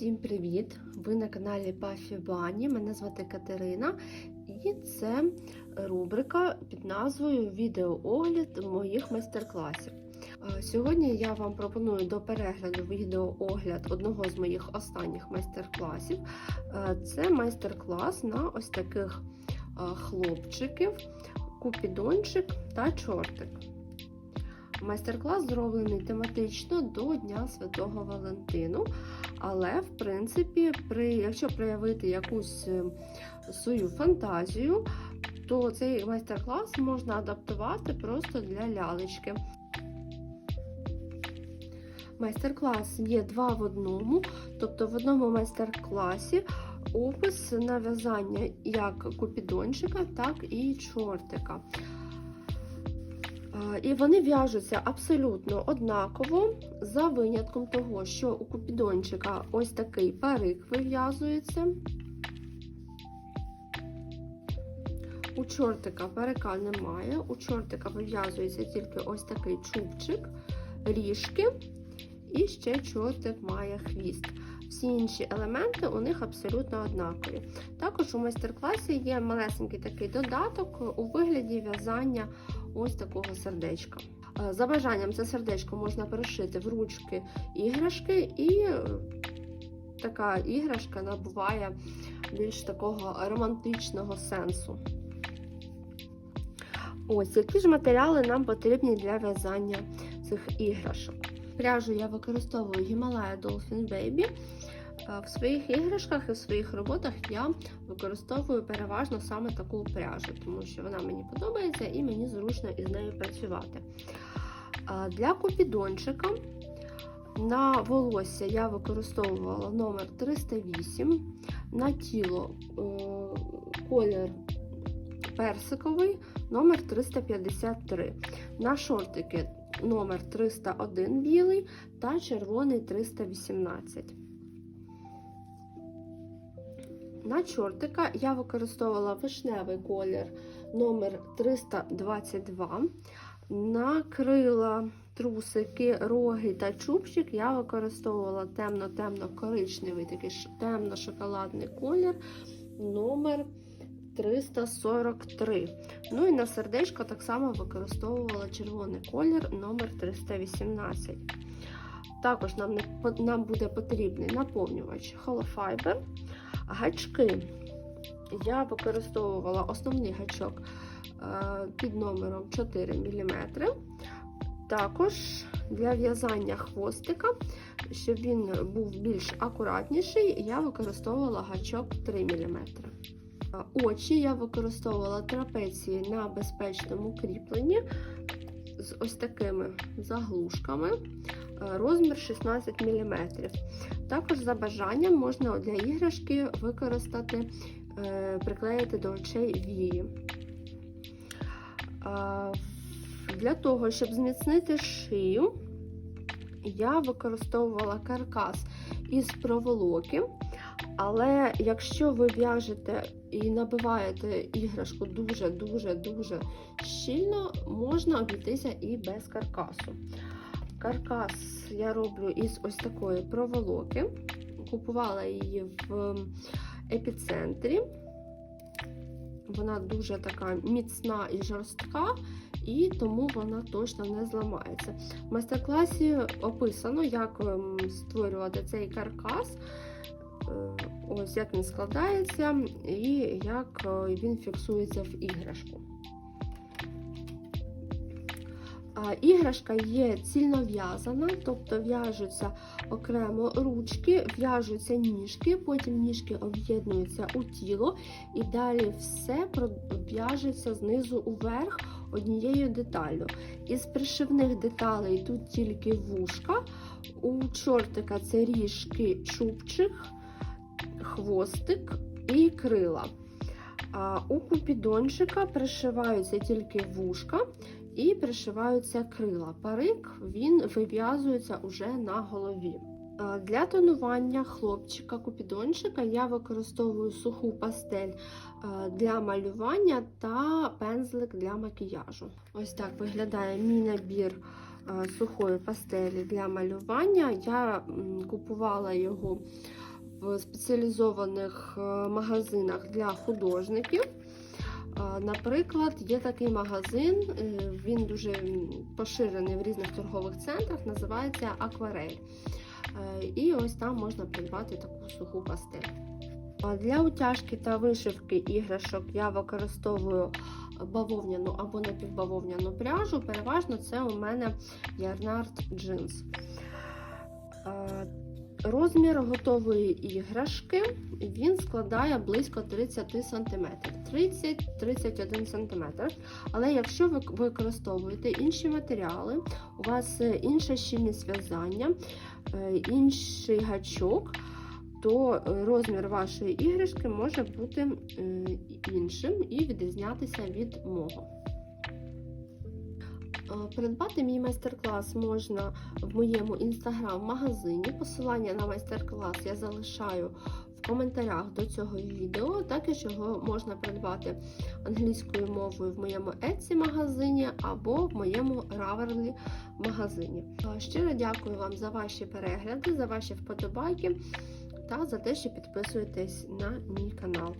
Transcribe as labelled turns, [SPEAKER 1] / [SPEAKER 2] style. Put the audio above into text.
[SPEAKER 1] Всім привіт! Ви на каналі Пафі Бані. Мене звати Катерина, і це рубрика під назвою Відеоогляд моїх майстер-класів. Е, Сьогодні я вам пропоную до перегляду відеоогляд одного з моїх останніх майстер-класів. Е, Це майстер-клас на ось таких е, хлопчиків, купідончик та чортик. Майстер-клас зроблений тематично до Дня Святого Валентину, але, в принципі, при, якщо проявити якусь е, свою фантазію, то цей майстер-клас можна адаптувати просто для лялечки. Майстер-клас є два в одному, тобто в одному майстер-класі опис на в'язання як купідончика, так і чортика. І вони в'яжуться абсолютно однаково, за винятком того, що у купідончика ось такий парик вив'язується. У чортика парика немає, у чортика вив'язується тільки ось такий чубчик, ріжки, і ще чортик має хвіст. Всі інші елементи у них абсолютно однакові. Також у майстер-класі є малесенький такий додаток у вигляді в'язання ось такого сердечка. Е, За бажанням це сердечко можна перешити в ручки іграшки, і така іграшка набуває більш такого романтичного сенсу. Ось, які ж матеріали нам потрібні для в'язання цих іграшок. Пряжу я використовую Himalaya Dolphin Baby. Е, В своїх іграшках і в своїх роботах я використовую переважно саме таку пряжу, тому що вона мені подобається і мені зручно із нею працювати. Для купідончика на волосся я використовувала номер 308, на тіло е, колір персиковий номер 353, на шортики номер 301 білий та червоний 318. На чортика я використовувала вишневий колір номер 322. На крила, трусики, роги та чубчик я використовувала темно-темно-коричневий, такий темно-шоколадний колір номер 343. Ну і на сердечко так само використовувала червоний колір номер 318. Також нам, не, нам буде потрібний наповнювач Fiber. Гачки я використовувала основний гачок е, під номером 4 мм. Також для в'язання хвостика, щоб він був більш акуратніший, я використовувала гачок 3 мм. Очі я використовувала трапеції на безпечному кріпленні з ось такими заглушками, розмір 16 мм. Також за бажанням можна для іграшки використати, приклеїти до очей вії. Для того, щоб зміцнити шию, я використовувала каркас із проволоки. Але якщо ви в'яжете і набиваєте іграшку дуже-дуже-дуже щільно, можна обійтися і без каркасу. Каркас я роблю із ось такої проволоки. Купувала її в епіцентрі. Вона дуже така міцна і жорстка, і тому вона точно не зламається. В майстер-класі описано, як створювати цей каркас. Ось як він складається і як він фіксується в іграшку. Іграшка є цільно в'язана, тобто в'яжуться окремо ручки, в'яжуться ніжки, потім ніжки об'єднуються у тіло, і далі все в'яжеться знизу уверх однією деталлю. Із пришивних деталей тут тільки вушка, у чортика це ріжки, чубчик хвостик і крила. А у купідончика пришиваються тільки вушка і пришиваються крила. Парик він вив'язується уже на голові. Для тонування хлопчика купідончика я використовую суху пастель для малювання та пензлик для макіяжу. Ось так виглядає мій набір сухої пастелі для малювання. Я купувала його в спеціалізованих е, магазинах для художників. Е, Наприклад, є такий магазин, е, він дуже поширений в різних торгових центрах, називається Акварель. Е, І ось там можна придбати таку суху пастель. Для утяжки та вишивки іграшок я використовую бавовняну або напівбавовняну пряжу. Переважно це у мене Ярнард джинс. Розмір готової іграшки він складає близько 30 см, 30-31 см. Але якщо ви використовуєте інші матеріали, у вас інша щільність в'язання, е, інший гачок, то розмір вашої іграшки може бути е, іншим і відрізнятися від мого. Е, Придбати мій майстер-клас можна в моєму інстаграм-магазині. Посилання на майстер-клас я залишаю в коментарях до цього відео. Також його можна придбати англійською мовою в моєму Etsy магазині або в моєму Ravelry магазині. Е, Щиро дякую вам за ваші перегляди, за ваші вподобайки та за те, що підписуєтесь на мій канал.